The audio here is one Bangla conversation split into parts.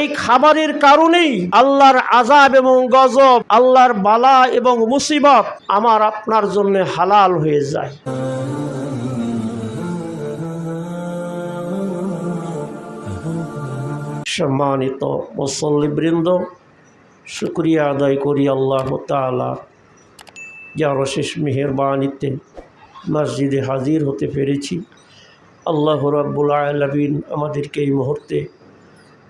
এই খাবারের কারণেই আল্লাহর আজাব এবং গজব, আল্লাহর বালা এবং মুসিবত আমার আপনার জন্য হালাল হয়ে যায়। সম্মানিত মুসল্লিবৃন্দ, শুক্রিয়া আদায় করি আল্লাহ তালা যার অশেষ মেহরবানিতে মসজিদে হাজির হতে পেরেছি। আল্লাহ রাব্বুল আলমিন আমাদেরকে এই মুহূর্তে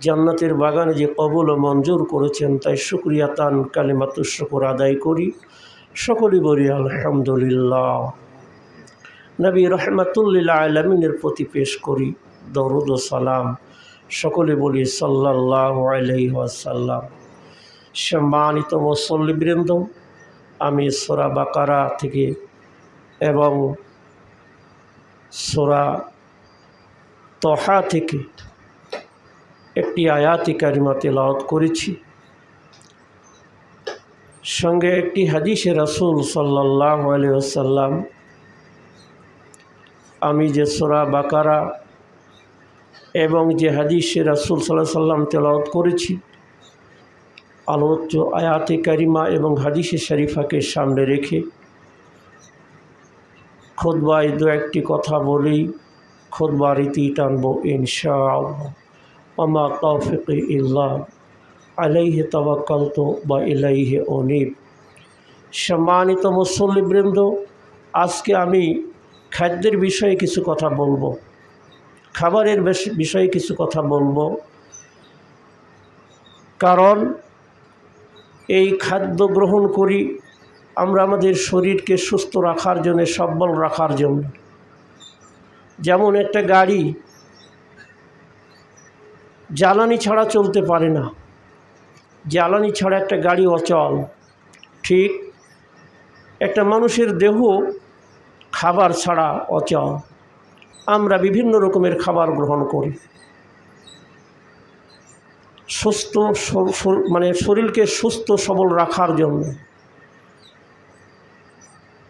জান্নাতের বাগানে যে কবল ও মঞ্জুর করেছেন, তাই শুক্রিয়া তান কালিমাতুর শুকর আদায় করি। সকলে বলি, আলহামদুলিল্লাহ। নবী রহমাতুল্লিল্লা আলমিনের প্রতি পেশ করি, দরুদ ও সালাম। সকলে বলি সাল্লাহ আলহিহাসাল্লাম সম্মানিত মুসল্লিবৃন্দ আমি সোরা বাকারা থেকে এবং সোরা তহা থেকে একটি আয়াতি কারিমা তেলাওয়াত করেছি। সঙ্গে একটি হাদিসে রাসুল সাল্লাহ আলিয়াল্লাম আমি যে সোরা বাকারা এবং যে হাদিসে রাসুল সাল্লাহ সাল্লাম তেলাওয়াত করেছি, আলোচ্য আয়াতে কারিমা এবং হাদিসে শরীফাকে সামনে রেখে খোদবায় দু একটি কথা বলেই খোদবা রীতি টানব ইনশাআল্লাহ। আমা তৌফিক ইল্লাহ আলাইহে তবাক্কালত বা ইলাইহে অনিব সম্মানিত মুসল্লিবৃন্দ আজকে আমি খাদ্যের বিষয়ে কিছু কথা বলব, খাবারের বিষয়ে কিছু কথা বলব। কারণ এই খাদ্য গ্রহণ করি আমরা আমাদের শরীরকে সুস্থ রাখার জন্য, সবল রাখার জন্য। যেমন একটা গাড়ি জ্বালানি ছাড়া চলতে পারে না। জ্বালানি ছাড়া একটা গাড়ি অচল। ঠিক একটা মানুষের দেহ খাবার ছাড়া অচল। আমরা বিভিন্ন রকমের খাবার গ্রহণ করি। সুস্থ মানে শরীরকে সুস্থ সবল রাখার জন্য।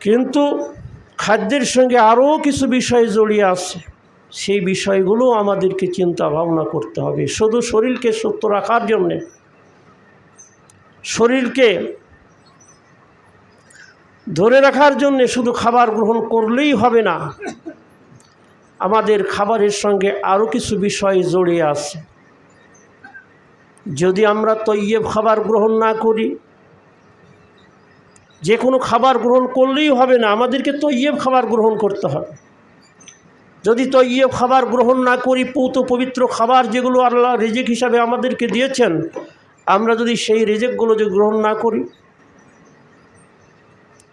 কিন্তু খাদ্যের সঙ্গে আরও কিছু বিষয় জড়িয়ে আছে। সেই বিষয়গুলো আমাদেরকে চিন্তা ভাবনা করতে হবে। শুধু শরীরকে সুস্থ রাখার জন্যে, শরীরকে ধরে রাখার জন্যে শুধু খাবার গ্রহণ করলেই হবে না, আমাদের খাবারের সঙ্গে আরও কিছু বিষয় জড়িয়ে আছে। যদি আমরা তৈয়ব খাবার গ্রহণ না করি, যে কোনো খাবার গ্রহণ করলেই হবে না, আমাদেরকে তৈয়ব খাবার গ্রহণ করতে হবে। যদি তৈয়ব খাবার গ্রহণ না করি, পৌত পবিত্র খাবার যেগুলো আল্লাহ রেজেক হিসাবে আমাদেরকে দিয়েছেন, আমরা যদি সেই রেজেকগুলো যদি গ্রহণ না করি,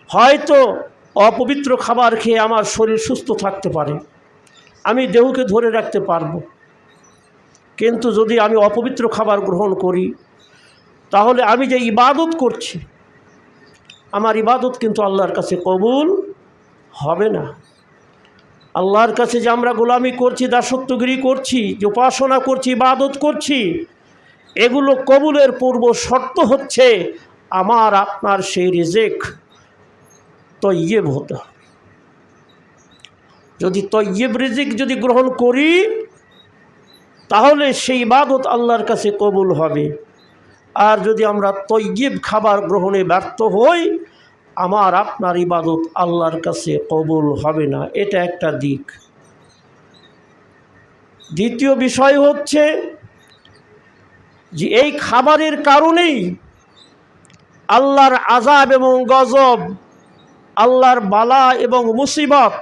হয়তো অপবিত্র খাবার খেয়ে আমার শরীর সুস্থ থাকতে পারে, আমি দেহকে ধরে রাখতে পারব। কিন্তু যদি আমি অপবিত্র খাবার গ্রহণ করি, তাহলে আমি যে ইবাদত করছি, আমার ইবাদত কিন্তু আল্লাহর কাছে কবুল হবে না। আল্লাহর কাছে যে আমরা গোলামি করছি, দাসত্বগিরি করছি, যে উপাসনা করছি, ইবাদত করছি, এগুলো কবুলের পূর্ব শর্ত হচ্ছে আমার, আপনার সেই রিজেক তৈয়ব হতে যদি তৈয়ব রিজিক যদি গ্রহণ করি, তাহলে সেই ইবাদত আল্লাহর কাছে কবুল হবে। আর যদি আমরা তৈয়ব খাবার গ্রহণে ব্যর্থ হই আমার আপনার ইবাদত আল্লাহর কাছে কবুল হবে না, এটা একটা দিক। দ্বিতীয় বিষয় হচ্ছে যে এই খাবারের কারণেই আল্লাহর আজাব এবং গজব, আল্লাহর বালা এবং মুসিবত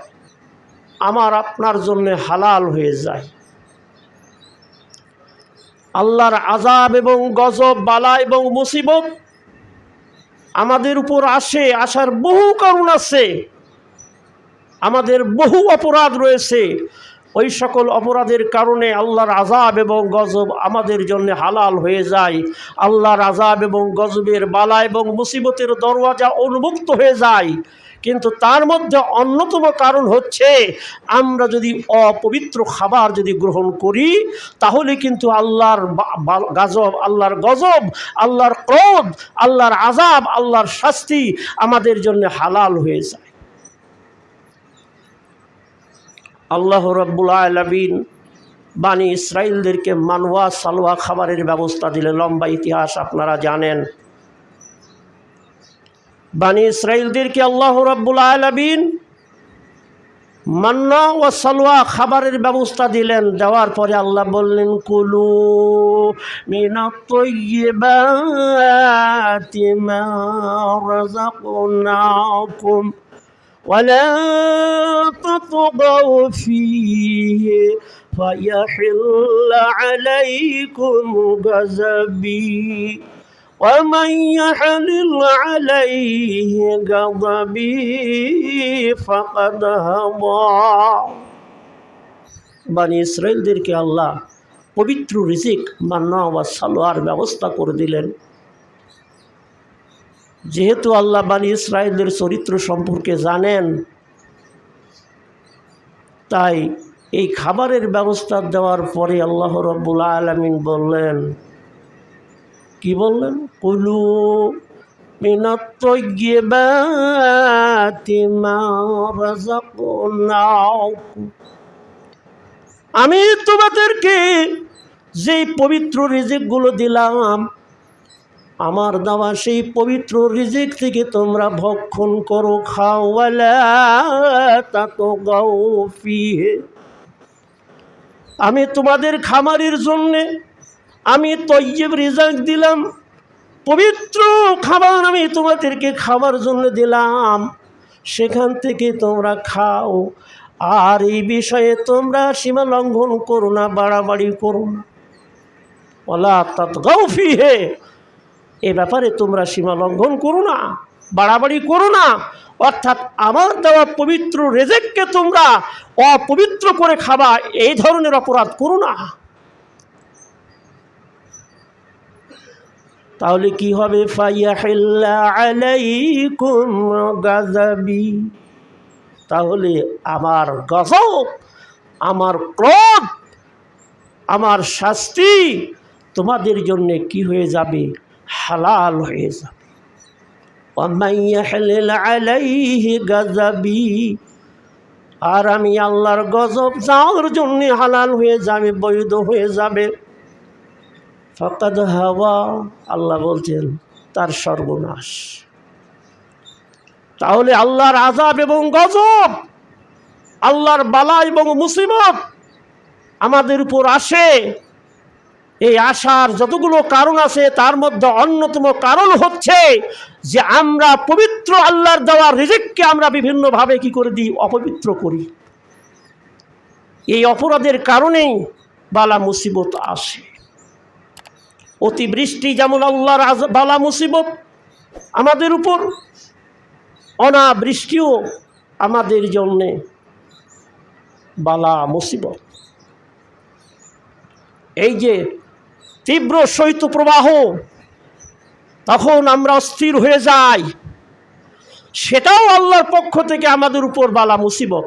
আমার আপনার জন্য হালাল হয়ে যায়। আল্লাহর আজাব এবং গজব, বালা এবং মুসিবত আমাদের উপর আসে, আসার বহু কারণ আছে। আমাদের বহু অপরাধ রয়েছে। ওই সকল অপরাধের কারণে আল্লাহর আজাব এবং গজব আমাদের জন্য হালাল হয়ে যায়। আল্লাহর আজাব এবং গজবের বালা এবং মুসিবতের দরওয়াজা উন্মুক্ত হয়ে যায়। কিন্তু তার মধ্যে অন্যতম কারণ হচ্ছে, আমরা যদি অপবিত্র খাবার যদি গ্রহণ করি, তাহলে কিন্তু আল্লাহর গাজব, আল্লাহর গজব, আল্লাহর ক্রোধ, আল্লাহর আজাব আল্লাহর শাস্তি আমাদের জন্য হালাল হয়ে যায়। আল্লাহ রব্বুল আলমিন বানি ইসরায়েলদেরকে মানওয়া সালোয়া খাবারের ব্যবস্থা দিলে লম্বা ইতিহাস আপনারা জানেন। বানি ইসরায়েলদেরকে আল্লাহ রাব্বুল আলামিন মান্না ও সালোয়া খাবারের ব্যবস্থা দিলেন দেওয়ার পরে আল্লাহ বললেন কুলু মিনাত্তাইয়্যিবাতি মা রাযাকনাকুম ولا تطغوا فيه فيحل عليكم غضبي ومن يحلل عليه غضبي فقد هوى বানি ইসরায়েলদেরকে আল্লাহ পবিত্র রিজিক মান্না বা সালোয়ার ব্যবস্থা করে দিলেন যেহেতু আল্লাহ বানি ইসরায়েলদের চরিত্র সম্পর্কে জানেন তাই এই খাবারের ব্যবস্থা দেওয়ার পরে আল্লাহ রব্বুল আলমিন বললেন কি বললেন? কুলু আমি তোমাদেরকে যেই পবিত্র রিজিকগুলো দিলাম, আমার দেওয়া সেই পবিত্র রিজিক থেকে তোমরা ভক্ষণ করো খাওয়ালা তা তো গাও আমি তোমাদের খামারের জন্যে আমি তৈব রিজাক দিলাম। পবিত্র খাবার আমি তোমাদেরকে খাবার জন্য দিলাম। সেখান থেকে তোমরা খাও। আর এই বিষয়ে তোমরা সীমা লঙ্ঘন করো না, বাড়াবাড়ি করো না। হে এ ব্যাপারে তোমরা সীমা লঙ্ঘন করো না, বাড়াবাড়ি করো না। অর্থাৎ আমার দেওয়া পবিত্র রেজেককে তোমরা অপবিত্র করে খাবা, এই ধরনের অপরাধ করো না। তাহলে কি হবে? তাহলে আমার গজব, আমার ক্রোধ, আমার শাস্তি তোমাদের জন্য কি হয়ে যাবে? হালাল হয়ে যাবে। আর আমি আল্লাহর গজব যাওয়ার জন্য হালাল হয়ে যাবে, বৈধ হয়ে যাবে। ফকাদ হাওয়া, আল্লাহ বলছেন, তার সর্বনাশ। তাহলে আল্লাহর আজাব এবং গজব, আল্লাহর বালা এবং মুসিবত আমাদের উপর আসে। এই আসার যতগুলো কারণ আছে, তার মধ্যে অন্যতম কারণ হচ্ছে যে আমরা পবিত্র আল্লাহর দেওয়া রিজিককে আমরা বিভিন্নভাবে কি করে দিই? অপবিত্র করি। এই অপরাধের কারণেই বালা, মুসিবত আসে। অতিবৃষ্টি যেমন আল্লাহর বালা মুসিবত আমাদের উপর, অনাবৃষ্টিও আমাদের জন্যে বালা মুসিবত। এই যে তীব্র শৈত্যপ্রবাহ তখন আমরা অস্থির হয়ে যাই, সেটাও আল্লাহর পক্ষ থেকে আমাদের উপর বালা মুসিবত।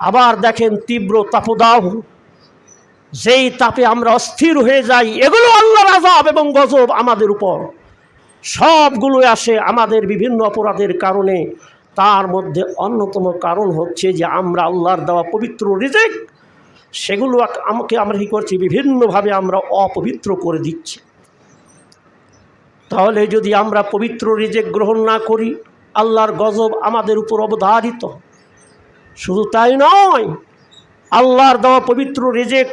আবার দেখেন তীব্র তাপদাহ যেই তাপে আমরা অস্থির হয়ে যাই, এগুলো আল্লাহর আজাব এবং গজব আমাদের উপর। সবগুলো আসে আমাদের বিভিন্ন অপরাধের কারণে। তার মধ্যে অন্যতম কারণ হচ্ছে যে আমরা আল্লাহর দেওয়া পবিত্র রিজেক, সেগুলো আমাকে আমরা কী করছি? বিভিন্নভাবে আমরা অপবিত্র করে দিচ্ছি। তাহলে যদি আমরা পবিত্র রিজেক গ্রহণ না করি, আল্লাহর গজব আমাদের উপর অবধারিত। শুধু তাই নয়, আল্লাহর দেওয়া পবিত্র রিজেক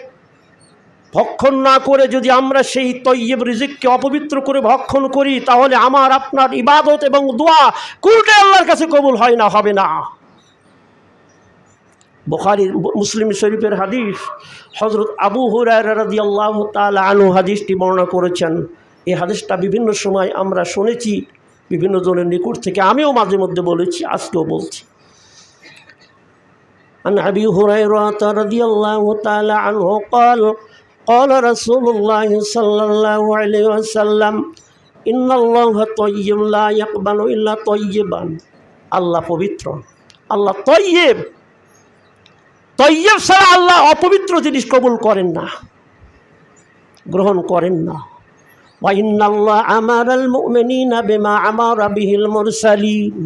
ভক্ষণ না করে যদি আমরা সেই তৈয়ব রিজিককে অপবিত্র করে ভক্ষণ করি তাহলে আমার আপনার ইবাদত এবং দোয়া কোনটাই আল্লাহর কাছে কবুল হয় না হবে না বুখারি মুসলিম শরীফের হাদিস হজরত আবু হুরায়রাদি আল্লাহ তালা আনু হাদিসটি বর্ণনা করেছেন এই হাদিসটা বিভিন্ন সময় আমরা শুনেছি বিভিন্ন জনের নিকট থেকে আমিও মাঝে মধ্যে বলেছি আজকেও বলছি عن أبي هريرة رضي الله تعالى عنه قال قال رسول الله صلى الله عليه وسلم إن الله طيب لا يقبل إلا طيبا আল্লাহ পবিত্র আল্লাহ তৈয়ব তৈয়ব ছাড়া আল্লাহ অপবিত্র জিনিস কবুল করেন না গ্রহণ করেন না وإن الله أمر المؤمنين بما أمر به المرسلين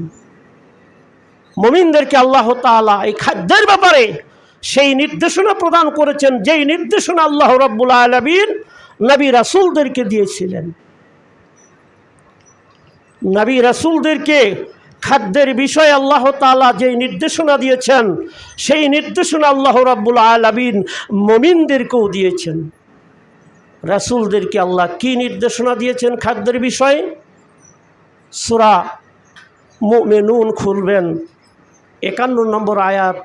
মমিনদেরকে আল্লাহ তাআলা এই খাদ্যের ব্যাপারে সেই নির্দেশনা প্রদান করেছেন, যেই নির্দেশনা আল্লাহ রব্বুল আলমিন নবী রাসুলদেরকে দিয়েছিলেন। নবী রাসুলদেরকে খাদ্যের বিষয়ে আল্লাহ তালা যেই নির্দেশনা দিয়েছেন, সেই নির্দেশনা আল্লাহ রাব্বুল আলমিন মমিনদেরকেও দিয়েছেন। রাসুলদেরকে আল্লাহ কি নির্দেশনা দিয়েছেন খাদ্যের বিষয়ে? সুরা মেনুন খুলবেন, একান্ন নম্বর আয়াত।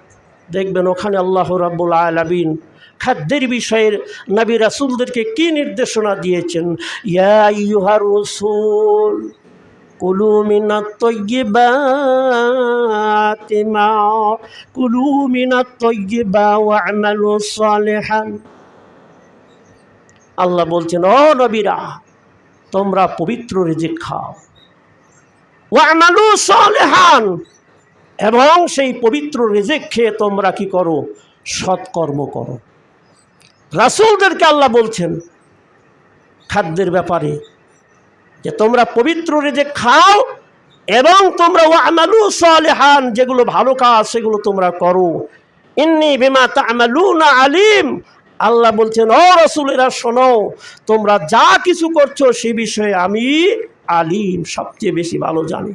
দেখবেন ওখানে আল্লাহ রাব্বুল আলমিন খাদ্যের বিষয়ের নবী রাসুলদেরকে কি নির্দেশনা দিয়েছেন? ইয়া ইউহার রসুল, কুলু মিনাত তয়্যিবাতি মা, কুলু মিনাত তয়্যিবা ওয়া আমালু সালিহান। আল্লাহ বলছেন, ও নবীরা, তোমরা পবিত্র রিজিক খাও। ওয়া আমালু সালিহান এবং সেই পবিত্র রিজিক খেয়ে তোমরা কি করো? সৎকর্ম করো। রাসূলদেরকে আল্লাহ বলছেন খাদ্যের ব্যাপারে যে তোমরা পবিত্র রেজে খাও এবং তোমরা ও আমালু সালেহান, যেগুলো ভালো কাজ, সেগুলো তোমরা করো। ইন্নি বেমা তা বিমা না আলিম। আল্লাহ বলছেন, ও রসুলেরা, শোনো, তোমরা যা কিছু করছ সে বিষয়ে আমি আলিম, সবচেয়ে বেশি ভালো জানি।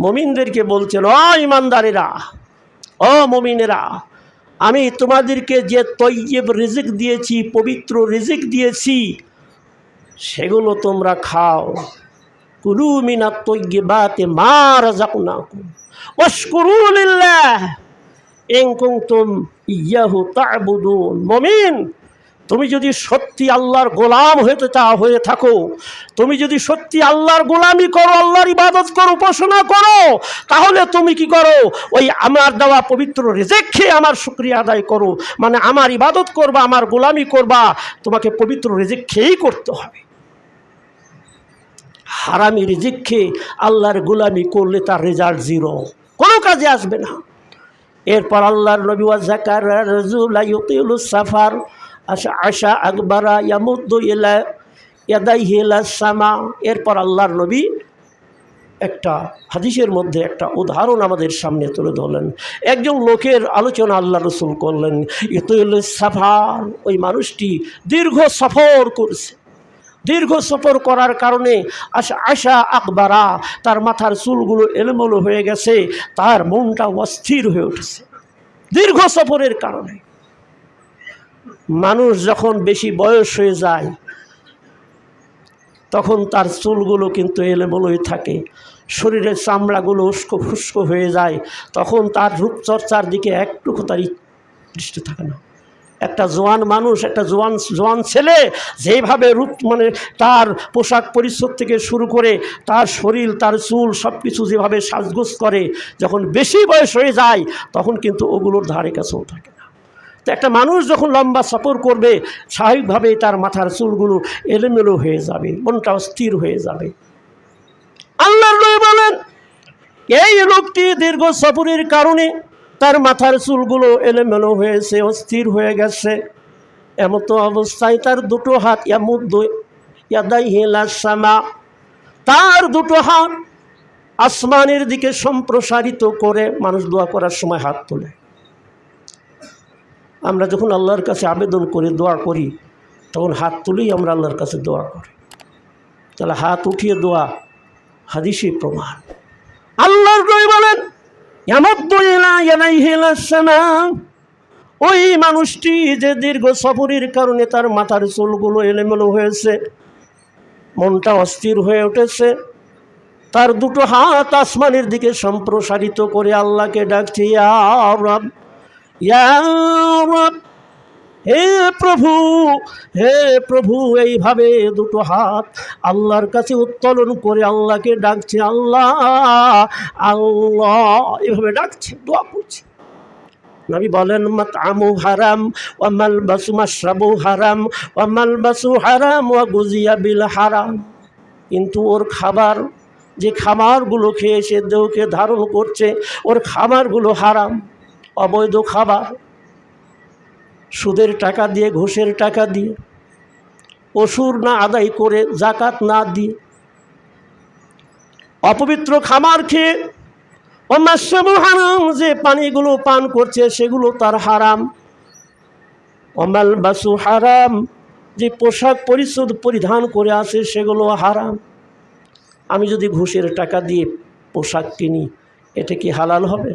মমিনদেরকে বলছেন, ও ইমানদারেরা, ও মমিনেরা, আমি তোমাদেরকে যে তৈয়ব রিজিক দিয়েছি, পবিত্র রিজিক দিয়েছি, সেগুলো তোমরা খাও। কুলু মিনা তৈয়বাতে মার যাকুনাকুম ওয়াশকুরুলিল্লাহ ইন কুনতুম ইয়াহু তা'বুদুন। মুমিন তুমি যদি সত্যি আল্লাহর গোলাম হতে চাও হয়ে থাকো, তুমি যদি সত্যি আল্লাহর গোলামি করো, আল্লাহর ইবাদত করো, উপাসনা করো, তাহলে তুমি কি করো? ওই আমার দেওয়া পবিত্র রেজেক খেয়ে আমার শুক্রিয়া আদায় করো। মানে আমার ইবাদত করবা, আমার গোলামি করবা, তোমাকে পবিত্র রেজেক খেয়েই করতে হবে। হারামি রিজিক খেয়ে আল্লাহর গোলামি করলে তার রেজাল্ট জিরো। কোনো কাজে আসবে না। এরপর আল্লাহর নবী, ওয়া জাকার রাজুলা সাফার। আশা আশা আকবারা ইয়ামুদ্দ ইলা ইয়াদাই হিলা সামা। এরপর আল্লাহর নবী একটা হাদিসের মধ্যে একটা উদাহরণ আমাদের সামনে তুলে ধরলেন। একজন লোকের আলোচনা আল্লাহ রসুল করলেন, ইতুল সাফার ওই মানুষটি দীর্ঘ সফর করছে। দীর্ঘ সফর করার কারণে আশা আশা আকবারা, তার মাথার চুলগুলো এলোমেলো হয়ে গেছে, তার মনটা অস্থির হয়ে উঠেছে। দীর্ঘ সফরের কারণে। মানুষ যখন বেশি বয়স হয়ে যায়, তখন তার চুলগুলো কিন্তু এলোমেলোই থাকে। শরীরের চামড়াগুলো উস্কো ফুস্কো হয়ে যায়। তখন তার রূপচর্চার দিকে একটুকু তার দৃষ্টি থাকে না। একটা জোয়ান মানুষ, একটা জোয়ান জোয়ান ছেলে যেভাবে রূপ মানে তার পোশাক পরিচ্ছদ থেকে শুরু করে তার শরীর, তার চুল সব কিছু যেভাবে সাজগোজ করে, যখন বেশি বয়স হয়ে যায়, তখন কিন্তু ওগুলোর ধারে কাছেও থাকে। তো একটা মানুষ যখন লম্বা সফর করবে, স্বাভাবিকভাবেই তার মাথার চুলগুলো এলোমেলো হয়ে যাবে মনটা স্থির হয়ে যাবে। আল্লাহর বলেন, এই লোকটি দীর্ঘ সফরের কারণে তার মাথার চুলগুলো এলোমেলো হয়েছে, অস্থির হয়ে গেছে। এমতো অবস্থায় তার দুটো হাত ইয়ামুদ্দ ইয়াদাই হেলা সামা তার দুটো হাত আসমানের দিকে সম্প্রসারিত করে মানুষ দোয়া করার সময় হাত তোলে। আমরা যখন আল্লাহর কাছে আবেদন করি, দোয়া করি, তখন হাত তুলেই আমরা আল্লাহর কাছে দোয়া করি। তাহলে হাত উঠিয়ে দোয়া হাদিসই প্রমাণ। আল্লাহর বলেন ওই মানুষটি যে দীর্ঘ সফরের কারণে তার মাথার চুলগুলো এলোমেলো হয়েছে, মনটা অস্থির হয়ে উঠেছে, তার দুটো হাত আসমানের দিকে সম্প্রসারিত করে আল্লাহকে ডাকছে রব হে প্রভু হে প্রভু, এইভাবে দুটো হাত আল্লাহর কাছে উত্তোলন করে আল্লাহকে ডাকছে, আল্লাহ আল্লাহ এভাবে ডাকছে, দোয়া করছে। নবী বলেন মাত আমু হারাম ওয়ামাল বাসু মাশরাবু হারাম ওয়ামাল বাসু হারাম ও গুজিয়া বিল হারাম। কিন্তু ওর খাবার, যে খামারগুলো খেয়ে সে দেহকে ধারণ করছে, ওর খামারগুলো হারাম। অবৈধ খাবার, সুদের টাকা দিয়ে, ঘুষের টাকা দিয়ে, অসুর না আদায় করে, জাকাত না দিয়ে, অপবিত্র খাবার খেয়ে অমাশ্যাম হারাম যে পানিগুলো পান করছে, সেগুলো তার হারাম। অমাল বাসু হারাম, যে পোশাক পরিচ্ছদ পরিধান করে আছে, সেগুলো হারাম। আমি যদি ঘুষের টাকা দিয়ে পোশাক কিনি, এটা কি হালাল হবে?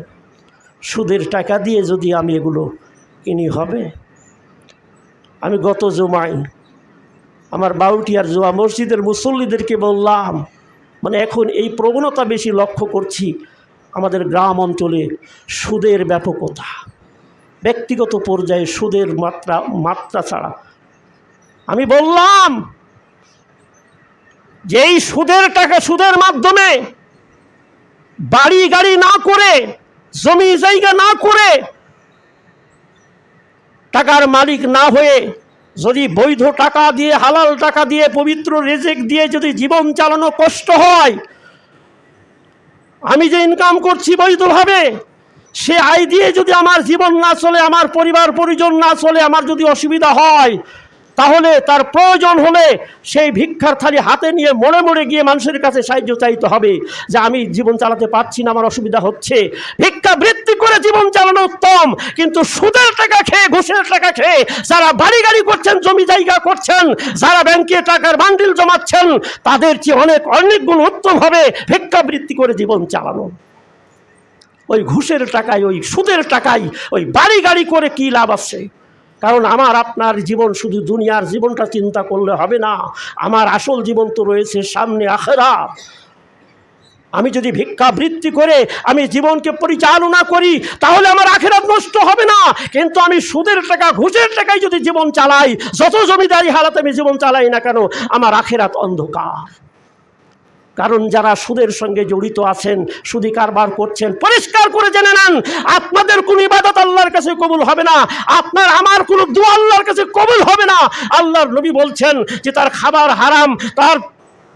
সুদের টাকা দিয়ে যদি আমি এগুলো কিনি হবে? আমি গত জমায় আমার বাউটিয়ার জোয়া মসজিদের মুসল্লিদেরকে বললাম মানে এখন এই প্রবণতা বেশি লক্ষ্য করছি আমাদের গ্রাম অঞ্চলে সুদের ব্যাপকতা। ব্যক্তিগত পর্যায়ে সুদের মাত্রা মাত্রা ছাড়া। আমি বললাম যে এই সুদের টাকা সুদের মাধ্যমে বাড়ি গাড়ি না করে জমি জায়গা না করে টাকার মালিক না হয়ে যদি বৈধ টাকা দিয়ে, হালাল টাকা দিয়ে, পবিত্র রেজেক দিয়ে যদি জীবন চালানো কষ্ট হয়, আমি যে ইনকাম করছি বৈধভাবে, সে আয় দিয়ে যদি আমার জীবন না চলে, আমার পরিবার, পরিজন না চলে, আমার যদি অসুবিধা হয় তাহলে তার প্রয়োজন হলে সেই ভিক্ষার থালি হাতে নিয়ে মনে মনে গিয়ে মানুষের কাছে সাহায্য চাইতে হবে যে আমি জীবন চালাতে পারছি না, আমার অসুবিধা হচ্ছে। ভিক্ষা বৃত্তি করে জীবন চালানো উত্তম, কিন্তু সুদের টাকা খেয়ে ঘুষের টাকা খেয়ে যারা বাড়ি গাড়ি করছেন, জমি জায়গা করছেন, যারা ব্যাংকে টাকার বান্ডিল জমাচ্ছেন, তাদের চেয়ে অনেক অনেক গুণ উত্তম হবে ভিক্ষা বৃত্তি করে জীবন চালানো। ওই ঘুষের টাকায়, ওই সুদের টাকায়, ওই বাড়ি গাড়ি করে কি লাভ আছে? কারণ আমার আপনার জীবন শুধু দুনিয়ার জীবনটা চিন্তা করলে হবে না। আমার আসল জীবন তো রয়েছে সামনে আখেরা। আমি যদি ভিক্ষাবৃত্তি করে আমি জীবনকে পরিচালনা করি, তাহলে আমার আখেরাত নষ্ট হবে না। কিন্তু আমি সুদের টাকা, ঘুষের টাকায় যদি জীবন চালাই, যত জমিদারি হারাতে আমি জীবন চালাই না কেন, আমার আখেরাত অন্ধকার। কারণ যারা সুদের সঙ্গে জড়িত আছেন, সুদি কারবার করছেন, পরিষ্কার করে জেনে নেন, আপনাদের কোন ইবাদত আল্লাহর কাছে কবুল হবে না, আপনার, আমার কোনো দোয়া আল্লাহর কাছে কবুল হবে না। আল্লাহর নবী বলছেন যে, তার খাবার হারাম, তার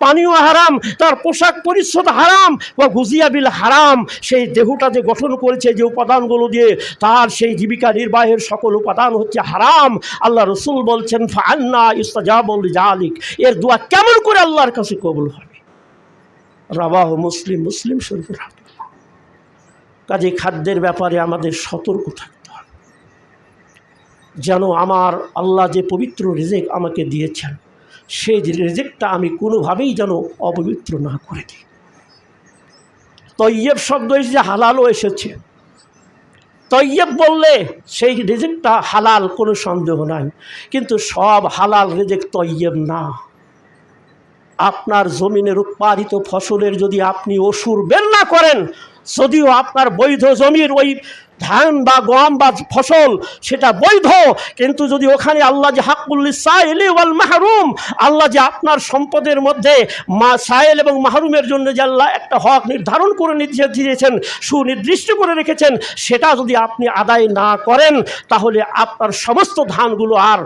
পানীয় হারাম, তার পোশাক পরিচ্ছদ হারাম বা গুজিয়া বিল হারাম। সেই দেহটা যে গঠন করেছে, যে উপাদানগুলো দিয়ে, তার সেই জীবিকা নির্বাহের সকল উপাদান হচ্ছে হারাম। আল্লাহ রসুল বলছেন ফান্না ইস্তাজাবল জালিক এর দোয়া কেমন করে আল্লাহর কাছে কবুল হবে? রাবাহ মুসলিম মুসলিম শরীফের হাতে। কাজে খাদ্যের ব্যাপারে আমাদের সতর্ক থাকতে হবে। যেন আমার আল্লাহ যে পবিত্র রেজেক আমাকে দিয়েছেন, সেই রেজেকটা আমি কোনোভাবেই যেন অপবিত্র না করে দিই। তৈয়ব শব্দ এসেছে হালালও এসেছে। তৈয়ব বললে সেই রেজেকটা হালাল কোনো সন্দেহ নাই, কিন্তু সব হালাল রেজেক তৈয়ব না। আপনার জমিনের উৎপাদিত ফসলের যদি আপনি অসুর বের না করেন, যদিও আপনার বৈধ জমির ওই ধান বা গম বা ফসল সেটা বৈধ, কিন্তু যদি ওখানে আল্লাহ যে হাকুল্লি ওয়াল মাহরুম, আল্লাহ যে আপনার সম্পদের মধ্যে মা সায়েল এবং মাহরুমের জন্য যে আল্লাহ একটা হক নির্ধারণ করে দিয়েছেন, সুনির্দিষ্ট করে রেখেছেন, সেটা যদি আপনি আদায় না করেন, তাহলে আপনার সমস্ত ধানগুলো আর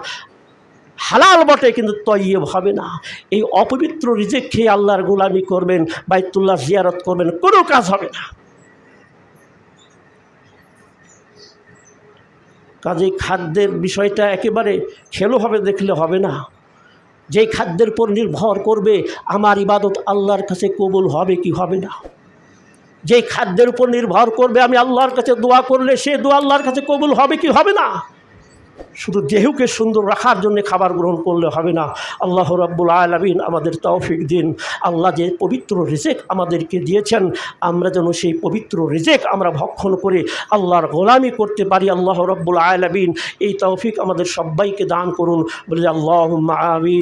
হালাল বটে, কিন্তু তৈব হবে না। এই অপবিত্র রিজেক খেয়ে আল্লাহর গোলামি করবেন, বাইতুল্লাহ জিয়ারত করবেন, কোনো কাজ হবে না। কাজেই খাদ্যের বিষয়টা একেবারে খেলোভাবে দেখলে হবে না। যেই খাদ্যের উপর নির্ভর করবে, আমার ইবাদত আল্লাহর কাছে কবুল হবে কি হবে না? যেই খাদ্যের উপর নির্ভর করবে, আমি আল্লাহর কাছে দোয়া করলে সে দোয়া আল্লাহর কাছে কবুল হবে কি হবে না? শুধু দেহকে সুন্দর রাখার জন্য খাবার গ্রহণ করলে হবে না। আল্লাহ রাব্বুল আলমিন আমাদের তৌফিক দিন। আল্লাহ যে পবিত্র রিজেক আমাদেরকে দিয়েছেন, আমরা যেন সেই পবিত্র রিজেক আমরা ভক্ষণ করে আল্লাহর গোলামি করতে পারি। আল্লাহ রব্বুল আলমিন এই তৌফিক আমাদের সবাইকে দান করুন। বলে আল্লাহ আমিন।